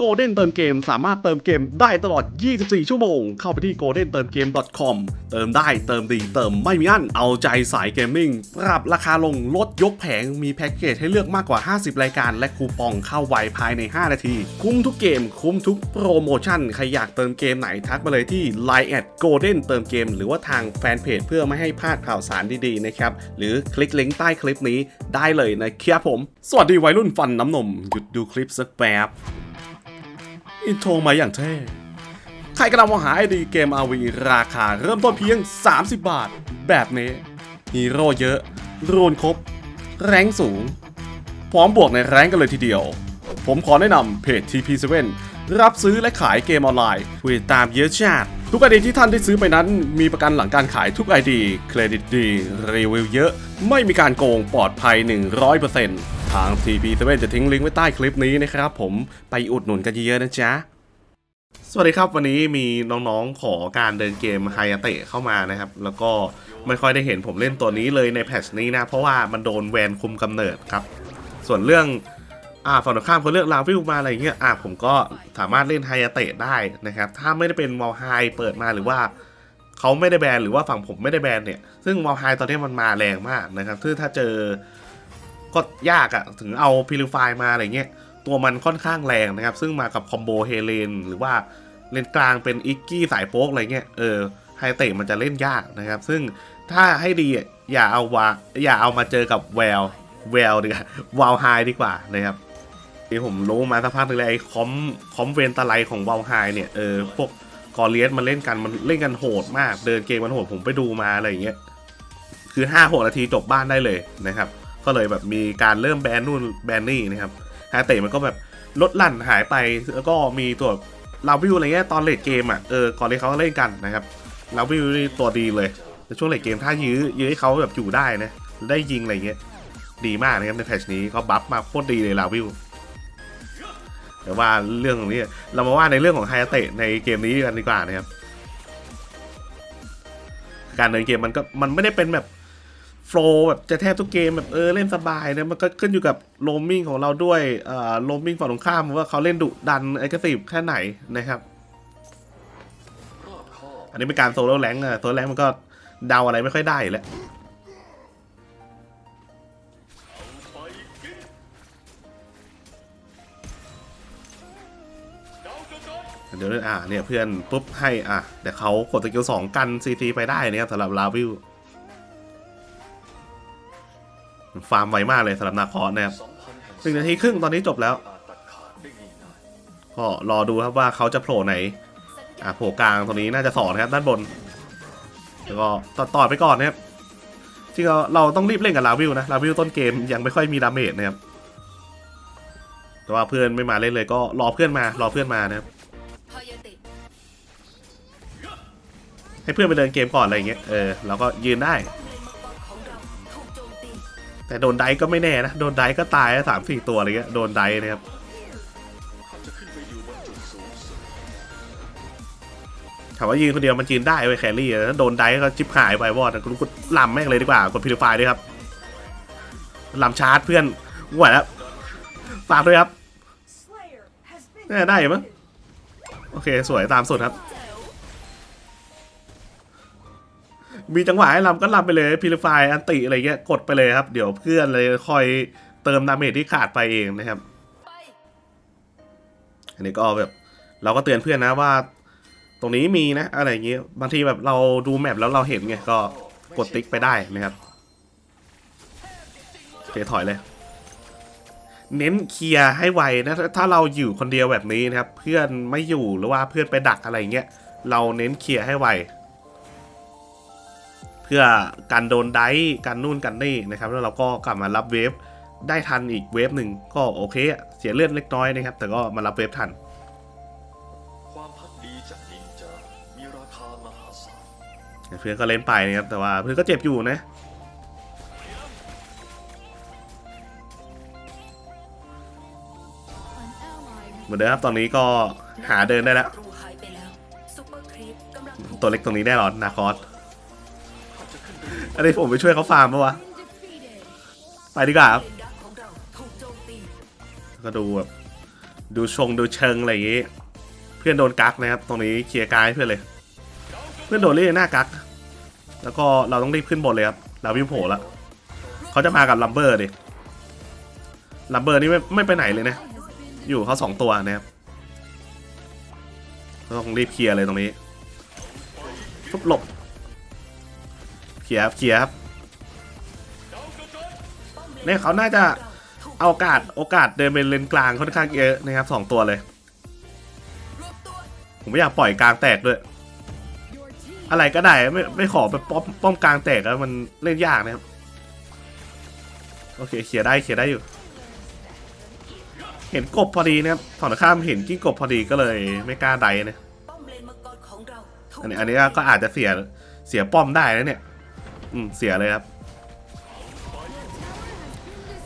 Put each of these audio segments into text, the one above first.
Golden เติมเกมสามารถเติมเกมได้ตลอด 24 ชั่วโมง เข้าไปที่ golden เติมเกม .com เติมได้เติมดีเติมไม่มีอั้นเอาใจสายเกมมิ่งปรับราคาลงลดยกแผงมีแพ็กเกจให้เลือกมากกว่า 50 รายการ และคูปองเข้าไวภายใน 5 นาที คุ้มทุกเกม คุ้มทุกโปรโมชั่น ใครอยากเติมเกมไหนทักมาเลยที่ Line แอด Golden เติมเกม หรือว่าทางแฟนเพจเพื่อไม่ให้พลาดข่าวสารดีๆนะครับหรือคลิกลิงก์ใต้คลิปนี้ได้เลยนะครับผม สวัสดีวัยรุ่นฟันน้ำนมหยุดดูคลิปสักแป๊บ อินโทรมาอย่างเท่ ใครกำลังมองหาไอดีเกม RV ราคาเริ่มต้นเพียง 30 บาท แบบนี้ฮีโร่เยอะ รูนครบ แรงสูง พร้อมบวกในแรงกันเลยทีเดียว ผมขอแนะนำเพจ TP7 รับซื้อและขายเกมออนไลน์คุยตามเยอะชาติ ทุกไอดีที่ท่านได้ซื้อไปนั้น มีประกันหลังการขายทุกไอดี เครดิตดี รีวิวเยอะ ไม่มีการโกงปลอดภัย 100% ทาง TP7 จะทิ้งลิงก์ไว้ใต้คลิปนี้นะครับผมไปอุดหนุนกันเยอะๆนะจ๊ะสวัสดีครับวันนี้มีน้องๆขอการเดินเกมไฮยาเตะเข้ามานะครับ แล้วก็ไม่ค่อยได้เห็นผมเล่นตัวนี้เลยในแพทช์นี้นะ เพราะว่ามันโดนแวนคุมกำเนิดครับ ส่วนเรื่องอ่าฝั่งตรงข้ามเขาเลือกลาวิวมาอะไรเงี้ยอ่าผมก็สามารถเล่นไฮยาเตะได้นะครับ ถ้าไม่ได้เป็นวอลไฮเปิดมาหรือว่าเขาไม่ได้แบนหรือว่าฝั่งผมไม่ได้แบนเนี่ยซึ่งวอลไฮตอนนี้มันมาแรงมากนะครับซึ่งถ้าเจอ ก็ยากอะถึงเอาพิลิฟายมาอะไรเงี้ย ตัวมันค่อนข้างแรงนะครับ ซึ่งมากับคอมโบเฮเลนหรือว่าเลนกลางเป็นอิกกี้สายโป๊กอะไรเงี้ย เออไฮเตะมันจะเล่นยากนะครับ ซึ่งถ้าให้ดีอย่าเอาวาอย่าเอามาเจอกับแววแววดีกว่าวาวไฮดีกว่านะครับที่ผมรู้มาสักพักหนึงเลยไอ้คอมคอมเวนตะไลของวาวไฮเนี่ยเออพวกกอเลียสมันเล่นกันมันเล่นกันโหดมาก เดินเกมมันโหดผมไปดูมาอะไรอย่างเงี้ยคือ5้าหกนาทีจบบ้านได้เลยนะครับ ก็เลยแบบมีการเริ่มแบนนู่นแบนนี่นะครับไฮเตะมันก็แบบลดลั่นหายไปแล้วก็มีตัวลาวิวอะไรเงี้ยตอนเลดเกมอะเออก่อนที่เขาเล่นกันนะครับลาวิวนี่ตัวดีเลยในช่วงเลดเกมถ้ายื้อยื้อให้เขาแบบอยู่ได้นะได้ยิงอะไรเงี้ยดีมากนะครับในแพทชนี้เขาบัฟมาโคตรดีเลยลาวิวแต่ว่าเรื่องของนี้เรามาว่าในเรื่องของไฮเตะในเกมนี้กันดีกว่านะครับการเดินเกมมันก็มันไม่ได้เป็นแบบ โฟล์แบบจะแทบทุกเกมแบบเออเล่นสบายนะมันก็ขึ้นอยู่กับโรมมิ่งของเราด้วยเอ่อโรมมิ่งฝั่งตรงข้ามว่าเขาเล่นดุดันไอ้กระสิบแค่ไหนนะครับ อันนี้เป็นการโซโล่แรงอะโซโล่แรงมันก็เดาอะไรไม่ค่อยได้อยู่แล้วเดี๋ยวเล่นอะเนี่ยเพื่อนปุ๊บให้อะแต่เขากดสกิลสองกันซีซีไปได้นะครับสำหรับลาวิว ฟาร์มไวมากเลยสำหรับนาคอสนะครับหนึ่งนาทีครึ่งตอนนี้จบแล้ว ก็รอดูครับว่าเขาจะโผล่ไหน อะโผล่กลางตรงนี้น่าจะสอนะครับด้านบน แล้วก็ต่อตอไปก่อนนะครับจริงเราต้องรีบเล่นกับลาวิวนะลาวิวต้นเกมยังไม่ค่อยมีดาเมจนะครับแต่ว่าเพื่อนไม่มาเล่นเลยก็รอเพื่อนมารอเพื่อนมานะครับให้เพื่อนไปเดินเกมก่อนอะไรอย่างเงี้ยเออเราก็ยืนได้ แต่โดนไดก็ไม่แน่นะ โดนไดก็ตายสามสี่ตัวอะไรเงี้ย โดนไดนะครับถามว่ายืนคนเดียวมันยืนได้เว้ยแครี่อะถ้าโดนไดก็จิบหายไปวอดกูกดลำแม่งเลยดีกว่ากดพิลิฟายด้วยครับลำชาร์จเพื่อนไหวแล้วฝากด้วยครับน่าได้มั้งโอเค สวยตามสุดครับ มีจังหวะให้ลำก็ลำไปเลยพิลิฟายอันติอะไรเงี้ยกดไปเลยครับ เดี๋ยวเพื่อนเลยคอยเติมดาเมจที่ขาดไปเองนะครับ อันนี้ก็แบบ เราก็เตือนเพื่อนนะว่า ตรงนี้มีนะ อะไรอย่างเงี้ยบางทีแบบเราดูแมปแล้วเราเห็นไงก็กดติ๊กไปได้นะครับโอเคถอยเลย เน้นเคลียร์ให้ไวนะถ้าเราอยู่คนเดียวแบบนี้นะครับ เพื่อนไม่อยู่หรือว่าเพื่อนไปดักอะไรเงี้ยเราเน้นเคลียร์ให้ไว พื่อการโดนไดฟ์การนู่นกันนี่นะครับแล้วเราก็กลับมารับเวฟได้ทันอีกเวฟหนึ่งก็โอเคอะเสียเลือดเล็กน้อยนะครับ แต่ก็มารับเวฟทัน ความพักดีจากนินจามีราคามหาศาลเพื่อนก็เล่นไปนะครับแต่ว่าเพื่อนก็เจ็บอยู่นะเหมือนเดิมครับตอนนี้ก็หาเดินได้แล้วรูหายไปแล้วซุปเปอร์ครีปกำลังถูกตัวเล็กตรงนี้แน่นอนนาคอส อันนี้ผมไปช่วยเขาฟาร์มปะวะ ไปดีกว่าครับก็ดูแบบดูชงดูเชิงอะไรอย่างงี้ เพื่อนโดนกักนะครับ ตรงนี้เคลียร์กายเพื่อนเลย เพื่อนโดนเรียกหน้ากัก แล้วก็เราต้องรีบขึ้นบนเลยครับเราวิ่งโผล่แล้วเขาจะมากับลัมเบอร์ดิลัมเบอร์นี่ไม่ไม่ไปไหนเลยนะ อยู่เขาสองตัวนะครับต้องรีบเคลียร์เลยตรงนี้ทุบหลบ เคลียร์ครับเคลียร์ครับเนี่ยเขาน่าจะเอาโอกาสโอกาสเดินเป็นเลนกลางค่อนข้างเยอะนะครับสองตัวเลย ผมไม่อยากปล่อยกลางแตกด้วย อะไรก็ได้ไม่ไม่ขอแบบป้อมป้อมกลางแตกแล้วมันเล่นยากนะครับโอเคเคลียร์ได้เคลียร์ได้อยู่ เห็นกบพอดีนะครับฝั่งข้ามเห็นกิ้งกบพอดีก็เลยไม่กล้าไดนะป้อมเลนมังกรของเราถูกอันนี้อันนี้ก็อาจจะเสียเสียป้อมได้นะเนี่ย อืมเสียเลยครับ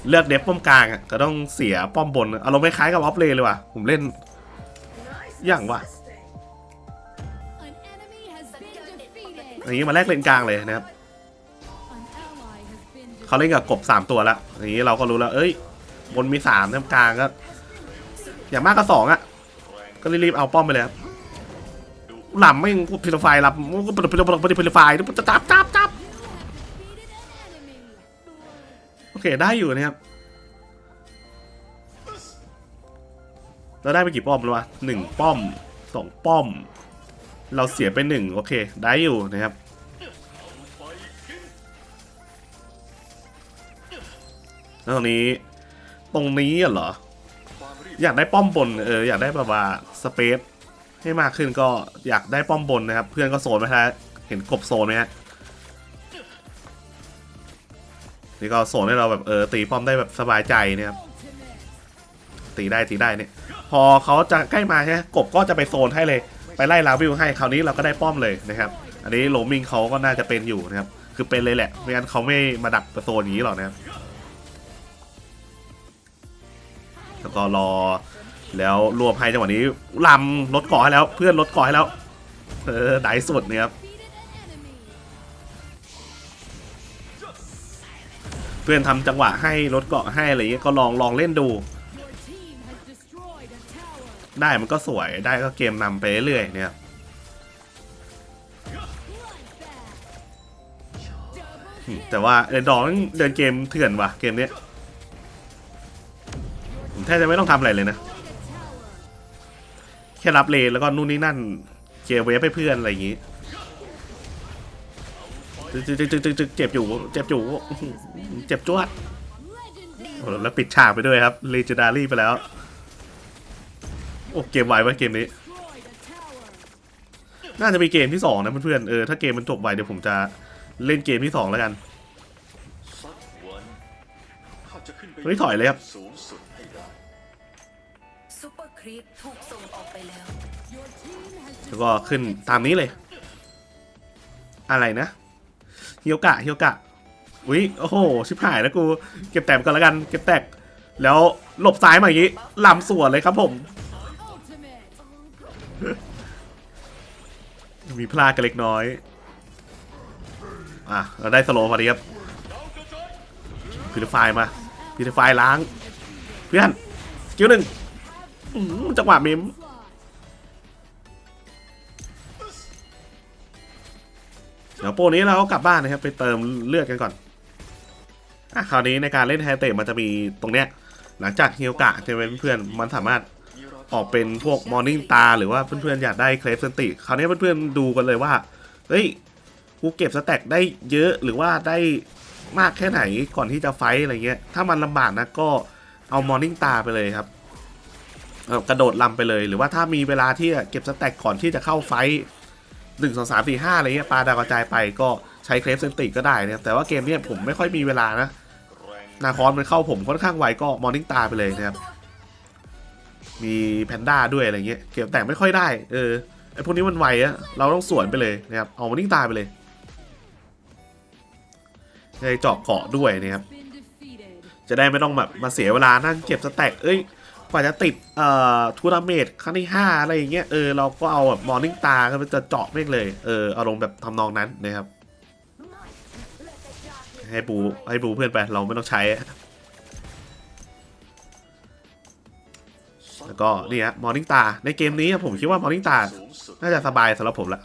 เลือกเดฟป้อมกลางอะก็ต้องเสียป้อมบนอารมณ์คล้ายๆกับออฟเลนเลยว่ะ ผมเล่น อย่างว่ะอย่างนี้มาแลกเลนกลางเลยนะครับเขาเล่นกับกบสามตัวแล้วอย่างนี้เราก็รู้แล้ว เอ้ย บนมีสามกลางก็ อย่างมากก็สองอะ ก็รีบๆเอาป้อมไปเลยครับหล่ำไม่พิลไฟหลับพิลพิลพิลพิลไฟจับจับ เคได้อยู่นะครับ เราได้ไปกี่ป้อมแล้ววะหนึ่งป้อมสองป้อม เราเสียไปหนึ่งโอเค ได้อยู่นะครับแล้วตรงนี้ตรงนี้เหรอ อยากได้ป้อมบนเอออยากได้แบบว่าสเปซให้มากขึ้นก็อยากได้ป้อมบนนะครับ เพื่อนก็โซนไหมฮะเห็นกบโซนไหมฮะ นี่ก็โซนให้เราแบบเออตีป้อมได้แบบสบายใจนะครับตีได้ตีได้เนี่ย พอเขาจะใกล้มาใช่ไหมกบก็จะไปโซนให้เลย ไปไล่ลาวิวให้คราวนี้เราก็ได้ป้อมเลยนะครับ อันนี้โหลมิงเขาก็น่าจะเป็นอยู่นะครับ คือเป็นเลยแหละไม่งั้นเขาไม่มาดักโซนอย่างนี้หรอกนะครับแล้วก็รอแล้วรวมให้จังหวะนี้ลำลดกาะให้แล้ว เพื่อนลดกาะให้แล้ว เออได้สุดเนี่ยครับ เพื่อนทำจังหวะให้ลดเกาะให้อะไรเงี้ยก็ลองลองเล่นดู ได้มันก็สวยได้ก็เกมนำไปเรื่อยๆเนี่ยแต่ว่าเรนดอร์มันเดินเกมเถื่อนว่ะเกมเนี้ยผมแทบจะไม่ต้องทำอะไรเลยนะ แค่รับเลนแล้วก็นู่นนี่นั่นเคลียร์เวฟให้เพื่อนอะไรอย่างงี้ จึ๊กจึ๊กจึ๊กจึ๊กเจ็บอยู่ เจ็บอยู่ เจ็บจวดโอ้แล้วปิดฉากไปด้วยครับเลเจนดารี่ไปแล้ว โอ้เกมไววะเกมนี้ น่าจะมีเกมที่สองนะเพื่อนๆ เออถ้าเกมมันจบไวเดี๋ยวผมจะเล่นเกมที่สองแล้วกันไปเฮ้ยถอยเลยครับแล้วก็ขึ้นตามนี้เลย อะไรนะ เฮียวกะเฮียวกะอุ้ยโอ้โหชิบหายแล้วกูเก็บแต้มก่อนแล้วกันเก็บแตกแล้วหลบซ้ายมาอย่างงี้ลำสวนเลยครับผม มีพลาดกันเล็กน้อย อะเราได้สโลว์พอดีครับพิลไฟมาพิลไฟล้าง เพื่อนสกิลหนึ่งจังหวะเมม ดี๋ยวโปรนี้เราก็กลับบ้านนะครับ ไปเติมเลือดกันก่อนอะคราวนี้ในการเล่นไฮเตะมันจะมีตรงเนี้ย หลังจากเฮียวกะใช่ไหมเพื่อนมันสามารถออกเป็นพวกมอร์นิ่งตาหรือว่าเพื่อนๆอยากได้เคลฟเซนติคราวนี้เพื่อนๆดูกันเลยว่าเฮ้ยกูเก็บสแต็กได้เยอะหรือว่าได้มากแค่ไหนก่อนที่จะไฟท์อะไรเงี้ย ถ้ามันลำบากนะก็เอามอร์นิ่งตาไปเลยครับกระโดดลำไปเลย หรือว่าถ้ามีเวลาที่เก็บสแต็กก่อนที่จะเข้าไฟ หนึ่งสองสามสี่ห้าอะไรเงี้ยปาดาวกระจายไปก็ใช้เคลฟเซนติก็ได้นะแต่ว่าเกมเนี้ยผมไม่ค่อยมีเวลานะ นาคอนมันเข้าผมค่อนข้างไวก็มอร์นิ่งตาไปเลยนะครับ มีแพนด้าด้วยอะไรเงี้ยเก็บแต่งไม่ค่อยได้ เออไอพวกนี้มันไวอะเราต้องสวนไปเลยนะครับเอามอร์นิ่งตาไปเลยในเจาะเกาะด้วยนะครับจะได้ไม่ต้องแบบมาเสียเวลานั่งเก็บสแต็กเอ้ย กว่าจะติดเอ่อทูนาเมนตครั้งที่ห้าอะไรอย่างเงี้ยเออเราก็เอาแบบมอร์นิ่งตาก็จะเจาะไม่งเลยเอออารมณ์แบบทำนองนั้นนะครับ ให้ปูให้ปูเพื่อนไปเราไม่ต้องใช้ แล้วก็นี่ฮะมอร์นิ่งตาในเกมนี้ผมคิดว่ามอร์นิ่งตาสูงสุดน่าจะสบายสำหรับผมละ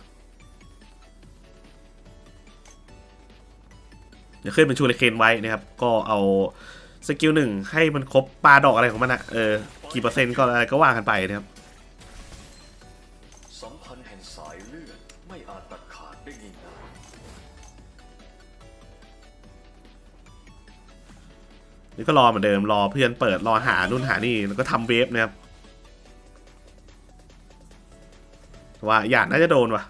เดี๋ยวขึ้นเป็นชูเลเคนไว้นะครับ ก็เอาสกิลหนึ่งให้มันครบปลาดอกอะไรของมันอะเออ กี่เปอร์เซ็นต์ก็อะไรก็ว่ากันไปนะครับสัมพันธ์แห่งสายเลือดไม่อาจตัดขาดได้ง่ายนี่ก็รอเหมือนเดิมรอเพื่อนเปิดรอหานู่นหานี่แล้วก็ทำเวฟนะครับว่าหยาดน่าจะโดนว่ะ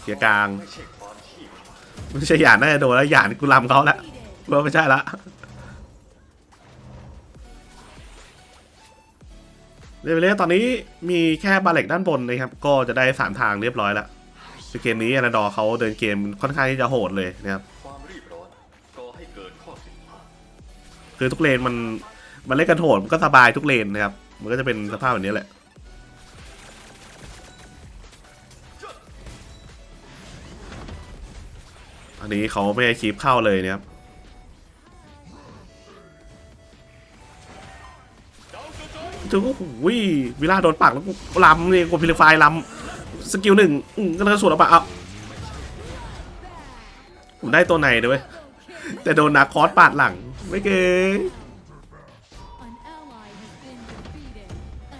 เสียกลางไม่ใช่ความขี้ขลาดไม่ใช่หยาดน่าจะโดนแล้วหยาดกูลำเขาล้ว Defeated. ว่าไม่ใช่ละ เรียบร้อยตอนนี้มีแค่บาเล็กด้านบนนะครับ ก็จะได้สามทางเรียบร้อยแล้วเกมนี้อนาดอเขาเดินเกมค่อนข้างที่จะโหดเลยนะครับคือทุกเลนมันมันเล่นกันโหดมันก็สบายทุกเลนนะครับ มันก็จะเป็นสภาพแบบนี้แหละอันนี้เขาไม่ให้คีปเข้าเลยนะครับ จูโอ้โหวิล่าโดนปักแล้วกูลำนี่กูพิลิฟายลำสกิลหนึ่งก็เลยสวนออกมาเอาผมได้ตัวไหนด้วยแต่โดนนาคอสปาดหลัง ไม่เก่ง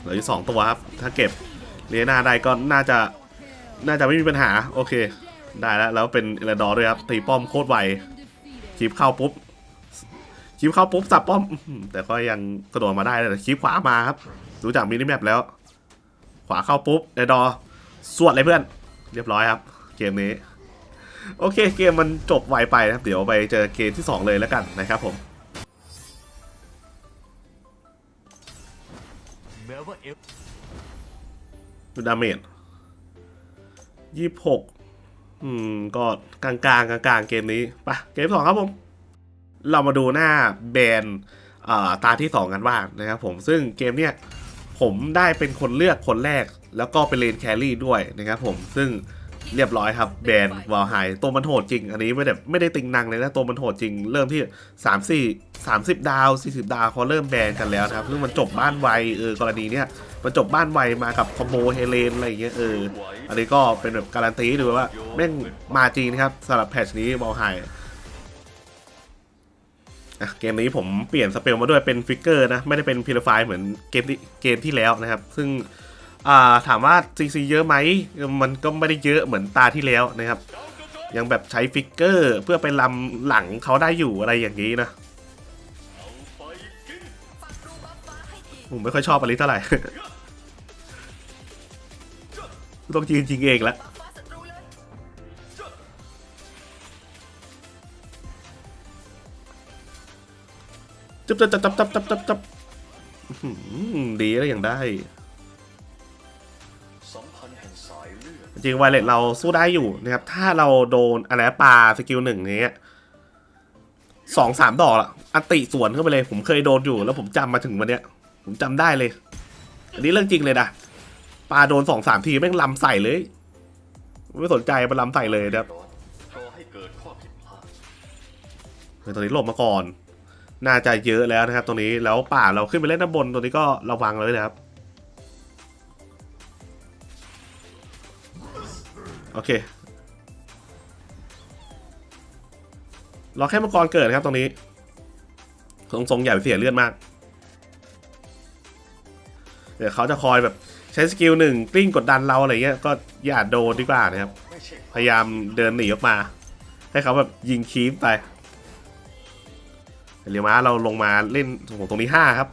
เหลืออยู่สองตัวครับ ถ้าเก็บเลียนาได้ก็น่าจะน่าจะไม่มีปัญหา โอเค ได้แล้ว แล้วเป็นเอลดอร์ด้วยครับ ตีป้อมโคตรไวคลิปเข้าปุ๊บ คลิปเข้าปุ๊บสับป้อมอื้อหือแต่ก็ยังกระโดดมาได้แต่คลิปขวามาครับดูจากมินิแมปแล้ว ขวาเข้าปุ๊บเอลดอร์สวดเลยเพื่อน เรียบร้อยครับ เกมนี้ โอเคเกมมันจบไวไปนะครับเดี๋ยวไปเจอเกมที่สองเลยแล้วกันนะครับผมแม้ว่าเอฟดูดาเมจยี่หกอืม ก็กลางๆกลางๆกลางๆเกมนี้ ไปะเกมสองครับผม เรามาดูหน้าแบนตาที่ 2 กันบ้างนะครับผมซึ่งเกมเนี้ยผมได้เป็นคนเลือกคนแรก แล้วก็เป็นเลนแครี่ด้วยนะครับผมซึ่งเรียบร้อยครับแบนวอลไฮตัวมันโหดจริง อันนี้ไม่ได้ไม่ได้ติงนังเลยนะตัวมันโหดจริง เริ่มที่ 3 4 30 ดาว 40 ดาวเขาเริ่มแบนกันแล้วนะครับซึ่งมันจบบ้านไวเออกรณีเนี้ยมันจบบ้านไวมากับคอมโบเฮเลนอะไรอย่างเงี้ยเอออันนี้ก็เป็นแบบการันตีดูว่าแม่งมาจริงนะครับสำหรับแพทชนี้บอลไฮ อะเกมนี้ผมเปลี่ยนสเปลมาด้วยเป็นฟิกเกอร์นะ ไม่ได้เป็นพิลฟายเหมือนเกมที่เกมที่แล้วนะครับ ซึ่งาถามว่า CC เยอะไหมมันก็ไม่ได้เยอะเหมือนตาที่แล้วนะครับ ยังแบบใช้ฟิกเกอร์เพื่อไปลำหลังเขาได้อยู่อะไรอย่างนี้นะผมไม่ค่อยชอบอลิสเท่าไหร่ต้องจริงจริงๆเองแล้ว จับจับจับจับจับจับจับดีแล้วอย่างได้ จริงไวเลตเราสู้ได้อยู่นะครับ ถ้าเราโดนอะไรปลาสกิลหนึ่งนี้สองสามดอกละอติสวนเข้าไปเลย ผมเคยโดนอยู่ แล้วผมจำมาถึงวันเนี้ย ผมจำได้เลย อันนี้เรื่องจริงเลยนะปลาโดนสองสามทีแม่งลำใส่เลย ไม่สนใจมันลำใส่เลยนะครับตอนนี้หลบมาก่อน น่าจะเยอะแล้วนะครับ ตรงนี้แล้วป่าเราขึ้นไปเล่นด้านบนตัวนี้ก็ระวังเลยนะครับโอเครอแค่มังกรเกิดนะครับตรงนี้ทรงทรงใหญ่เสียเลือดมาก เดี๋ยวเขาจะคอยแบบใช้สกิลหนึ่งกลิ้งกดดันเราอะไรเงี้ยก็อย่าโดนดีกว่านะครับ พยายามเดินหนีออกมา ให้เขาแบบยิงคีฟไป เรียวม้าเราลงมาเล่นโอ้โหตรงนี้ห้าครับ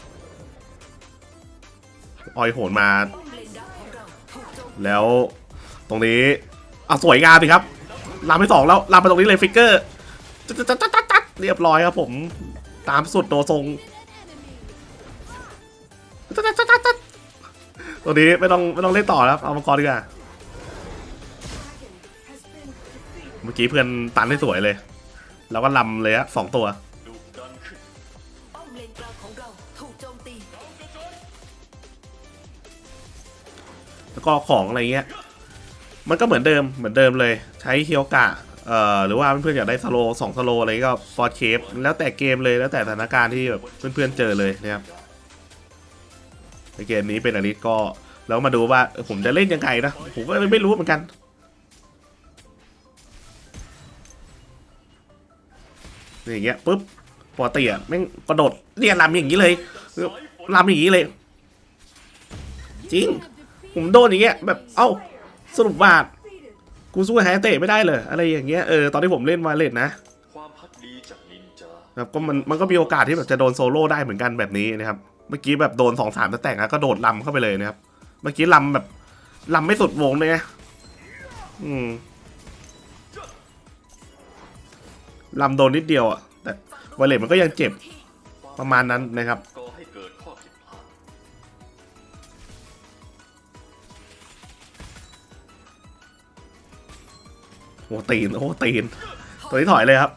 ออยโหนมา แล้วตรงนี้อะสวยงามสิครับลามไปสองแล้วลามไปตรงนี้เลยฟิกเกอร์จัดจัดจัดจัดจัดเรียบร้อยครับผมตามสุดโดทรงจัดจัดจัดจัดจัดตัวนี้ไม่ต้องไม่ต้องเล่นต่อแล้วครับเอามังกรดีกว่าเมื่อกี้เพื่อนตันได้สวยเลย แล้วก็ลำเลยอะสองตัว แล้วก็ของอะไรเงี้ย มันก็เหมือนเดิมเหมือนเดิมเลย ใช้เฮียวกะเอ่อหรือว่าเพื่อนๆอยากได้สโลสองสโลอะไรก็ฟอร์เคฟแล้วแต่เกมเลยแล้วแต่สถานการณ์ที่แบบเพื่อนๆเจอเลยนะครับในเกมนี้เป็นอลิสก็แล้วมาดูว่าผมจะเล่นยังไงนะผมก็ไม่รู้เหมือนกันนี่อย่างเงี้ยปุ๊บปกติอะแม่งกระโดดเนี่ยลำอย่างนี้เลยลำอย่างนี้เลย จริง ผมโดนอย่างเงี้ยแบบเอ้าสรุปว่ากูสู้แฮเตะไม่ได้เลยอะไรอย่างเงี้ยเออตอนที่ผมเล่นวาเลตนะครับก็มันมันก็มีโอกาสที่แบบจะโดนโซโล่ได้เหมือนกันแบบนี้นะครับ เมื่อกี้แบบโดนสองสามแต่งแล้วก็โดดลำเข้าไปเลยนะครับ เมื่อกี้ลำแบบลำไม่สุดวงเลยนะอืมลำโดนนิดเดียวอะแต่วาเลตมันก็ยังเจ็บประมาณนั้นนะครับ โอ้ตีน โอ้ตีน ตัวนี้ถอยเลยครับ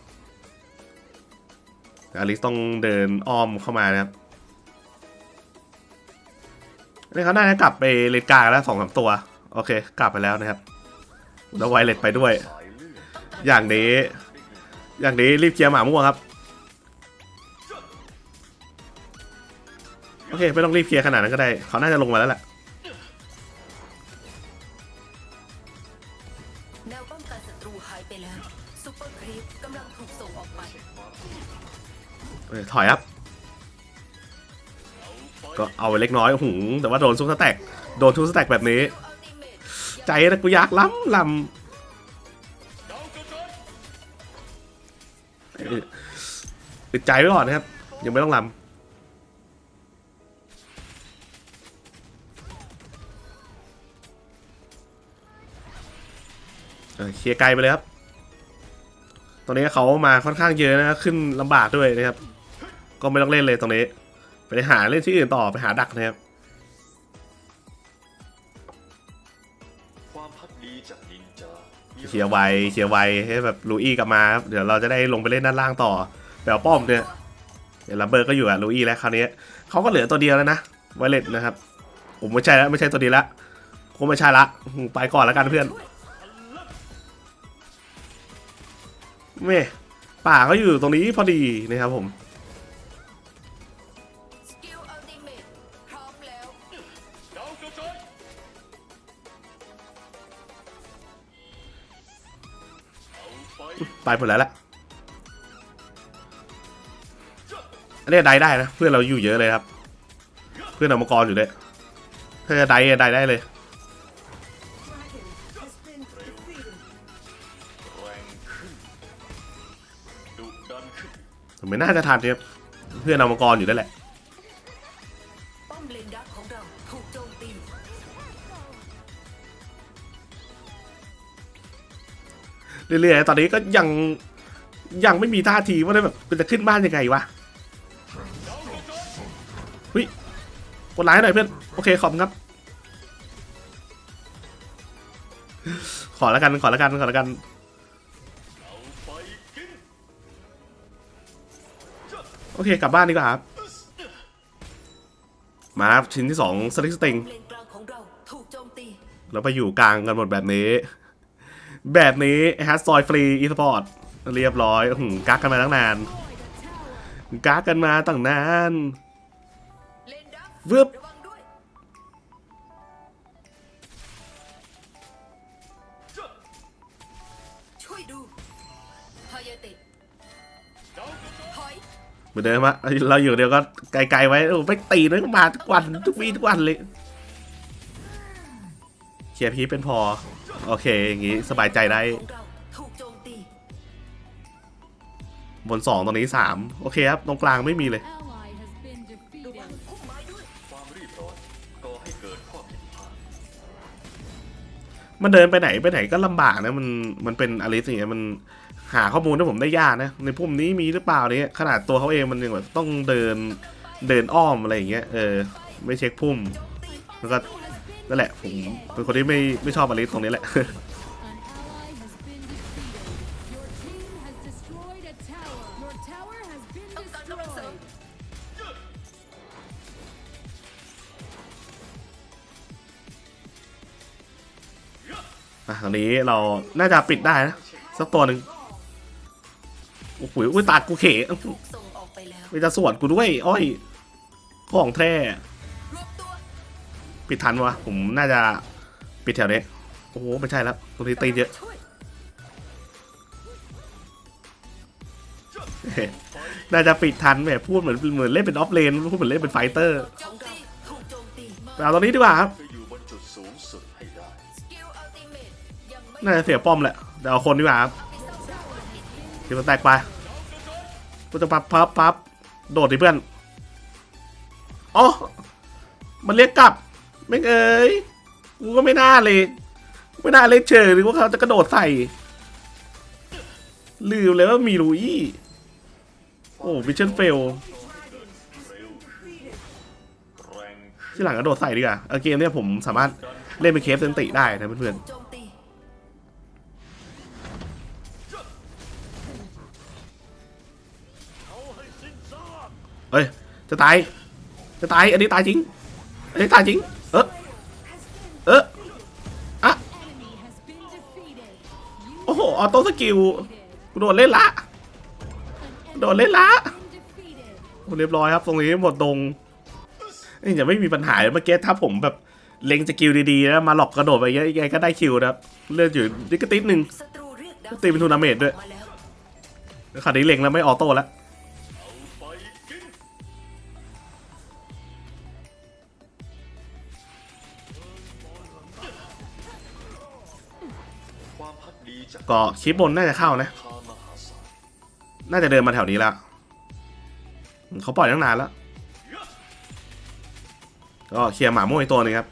อลิสต้องเดินอ้อมเข้ามานะครับนี่เขาน่าจะกลับไปเลนกลางแล้วสองสามตัว โอเค กลับไปแล้วนะครับแล้วไวเลตไปด้วยอดอย่างนี้ อย่างนี้รีบเคลียร์หมาม่วงครับ โอเค ไม่ต้องรีบเคลียร์ขนาดนั้นก็ได้ เขาน่าจะลงมาแล้วแหละายไปแล้วซูเปอร์ครีปกำลังถูกส่งออกไป เออถอยครับ ก็เอาไปเล็กน้อยหูแต่ว่าโดนซุปสแต็กโดนทุกสแต็กแบบนี้ ใจนะกูอยากล้ำลำเอ้ยติดใจไว้ก่อนนะครับ ยังไม่ต้องล้ำเคลียร์ไกลไปเลยครับ ตรงนี้เขามาค่อนข้างเยอะนะครับขึ้นลำบากด้วยนะครับ ก็ไม่ต้องเล่นเลยตรงนี้ ไปหาเล่นที่อื่นต่อไปหาดักนะครับเคลียร์ไวเคลียร์ไวให้แบบลูอี้กลับมาครับเดี๋ยวเราจะได้ลงไปเล่นด้านล่างต่อแปลป้อมเนี่ยเดี๋ยวลัมเบอร์ก็อยู่กับลูอี้แล้วคราวนี้เขาก็เหลือตัวเดียวแล้วนะไวเลตนะครับผมไม่ใช่แล้วไม่ใช่ตัวนี้ละคงไม่ใช่ละไปก่อนแล้วกันเพื่อน เม่ป่าเขาอยู่ตรงนี้พอดีนะครับผมสกิลอัลติเมทพร้อมแล้วไปหมดแล้วละอันนี้ได้ได้นะ เพื่อนเราอยู่เยอะเลยครับ เพื่อนเรามังกรอยู่เลยถ้าจะได้ได้ได้เลย ไม่น่าจะทันเนี่ยเพื่อนเอามังกรอยู่ได้แหละป้อมเลนดักของเราถูกโจมตีเรื่อยๆตอนนี้ก็ยังยังไม่มีท่าทีว่าได้แบบจะขึ้นบ้านยังไงวะเฮ้ยกดไลค์หน่อยเพื่อนโอเคขอบคุณครับ ขอแล้วกันขอแล้วกันขอแล้วกัน เคกลับบ้านดีกว่าครับ มาครับชิ้นที่สองสลิกสติงเลนกลางของเราถูกโจมตีแล้วไปอยู่กลางกันหมดแบบนี้ แบบนี้แฮชซอยฟรีอีสปอร์ตเรียบร้อยอื้อหือกักกันมาตั้งนานกักกันมาตั้งนานเลนดักวึบ เหมือนเดิมอะเราอยู่เดียวก็ไกลๆไว้โอ้ไม่ตีนึกมาทุกวันทุกวีทุกวันเลยเคลียร์พีเป็นพอ โอเค อย่างงี้สบายใจได้ บนสองตอนนี้สามโอเคครับ ตรงกลางไม่มีเลย มันเดินไปไหนไปไหนก็ลำบากนะมันมันเป็นอลิสอย่างเงี้ยมันหาข้อมูลที่ผมได้ยากนะ ในพุ่มนี้มีหรือเปล่าเนี่ยขนาดตัวเขาเองมันยังแบบต้องเดินเดินอ้อมอะไรอย่างเงี้ยเออไม่เช็คพุ่มแล้วก็นั่นแหละผมเป็นคนที่ไม่ไม่ชอบอลิสตรงนี้แหละ อะตอนนี้เรา น่าจะปิดได้นะ สักตัวหนึ่งโอ้โหอุ้ยตากูเขถูกส่งออกไปแล้วไม่จะสวนกูด้วย อ้อย ของแท้ ปิดทันวะ ผมน่าจะปิดแถวนี้ โอ้โห ไม่ใช่แล้ว ตรงนี้ตีเยอะน่าจะปิดทันแหมพูดเหมือนเหมือนเล่นเป็นออฟเลนพูดเหมือนเล่นเป็นไฟเตอร์โจมตีถูกโจมตีไปเอาตรงนี้ดีกว่าครับ น่าจะเสียป้อมแหละเดี๋ยวเอาคนดีกว่าครับเหตุทีมันแตกไปกูจะปับพับพับโดดดิเพื่อนอ๋อมันเรียกกลับ ไม่เอ้ยกูก็ไม่น่าเลยไม่น่าเล่นเฉยหรือว่าเขาจะกระโดดใส่ลืมเลยว่ามีลุยโอ้วิชั่นเฟลที่หลังกระโดดใส่ดีกว่าเออเกมเนี้ยผมสามารถเล่นเป็นเคฟเซนติได้นะเพื่อนๆ เอ้ย จะตาย จะตาย อันนี้ตายจริง อันนี้ตายจริง เออเออ Enemy has been defeated. You โอ้โห ออโต้สกิลกูโดนเล่นละ โดนเล่นละเรียบร้อยครับตรงนี้หมดตรงนี่จะไม่มีปัญหาเมื่อกี้ถ้าผมแบบเล็งสกิลดีๆแล้วมาหลอกกระโดดไปยังไงก็ได้คิวนะครับเลือดอยู่นิดกระติดหนึ่งตีเป็นทูนาเมตด้วยคราวนี้เล็งแล้วไม่ออโต้แล้ว กดีจากก็คลิปบนน่าจะเข้านะ น่าจะเดินมาแถวนี้แล้วเขาปล่อยตั้งนานแล้ว ก็เคลียร์หมาโม่อีกตัวนึงครับ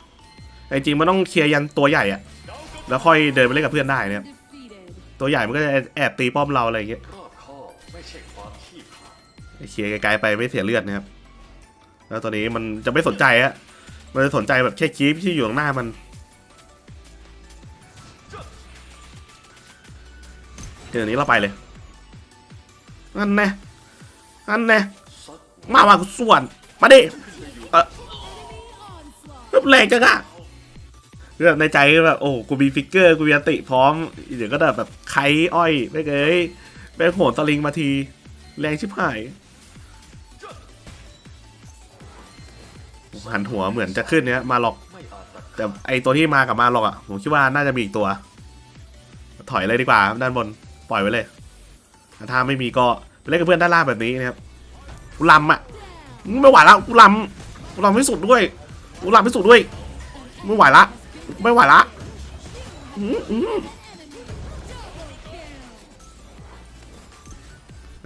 จริงมันต้องเคลียร์ยันตัวใหญ่อะแล้วค่อยเดินไปเล่นกับเพื่อนได้นะครับตัวใหญ่มันก็จะแอบตีป้อมเราอะไรอย่างเงี้ยเคลียร์ไกลๆไปไม่เสียเลือดนะครับ แล้วตอนนี้มันจะไม่สนใจอะมันจะสนใจแบบแค่คีปที่อยู่ตรงหน้ามัน เดี๋ยวนี้เราไปเลยนั่นแน่นั่นแน่มาว่ากูส่วน มาดิเออแรงจังอะแบบในใจแบบโอ้กูมีฟิกเกอร์กูมีอันติพร้อมเดี๋ยวก็แบบไคอ้อยไม่เกยไปโหนสลิงมาที แรงชิบหายหันหัวเหมือนจะขึ้นเนี้ยมาหลอก แต่ไอตัวที่มากับมาหลอกอะผมคิดว่าน่าจะมีอีกตัว ถอยเลยดีกว่าด้านบน ปล่อยไว้เลย ถ้าไม่มีก็ไปเล่นกับเพื่อนด้านล่างแบบนี้นะครับกูลำอะไม่ไหวแล้วกูลำกูลำไม่สุดด้วยกูลำไม่สุดด้วย ไม่ไหวละ ไม่ไหวละอืมอืม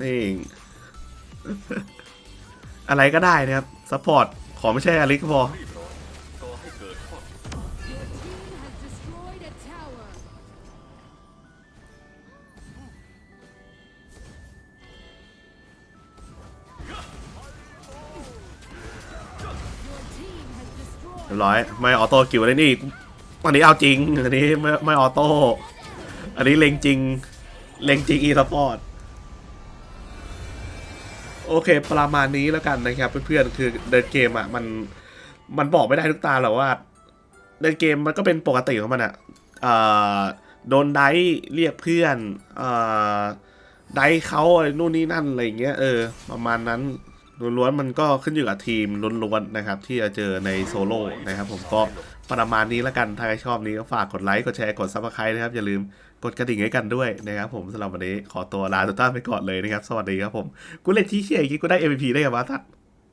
นี่อะไรก็ได้นะครับซัพพอร์ตขอไม่ใช่อลิกก็พอ รียบร้อย ไม่ออโต้กิวเลยนี่อันนี้เอาจริง อันนี้ไม่ไม่ออโต้ อันนี้เล็งจริง เล็งจริงอีสปอร์ตโอเค ประมาณนี้แล้วกันนะครับเพื่อนๆ คือเดินเกมอะมันมันบอกไม่ได้ทุกตาหรอกว่า เดินเกมมันก็เป็นปกติของมันอะเอ่อโดนไดเรียกเพื่อนอไดเขาไอะไรนู่นนี่นั่นอะไรอย่างเงี้ยเออประมาณนั้น ล้วนๆมันก็ขึ้นอยู่กับทีมล้วนๆนะครับ ที่จะเจอในโซโล่นะครับ ผมก็ประมาณนี้แล้วกันถ้าใครชอบนี้ก็ฝากกดไลค์กดแชร์กดซับสไครต์นะครับ อย่าลืมกดกระดิ่งให้กันด้วยนะครับ ผมสำหรับวันนี้ขอตัวลาทุกท่านไปก่อนเลยนะครับ สวัสดีครับผมกูเล่นที่เชียร์อีกกูได้ MVP ได้กับวาทัด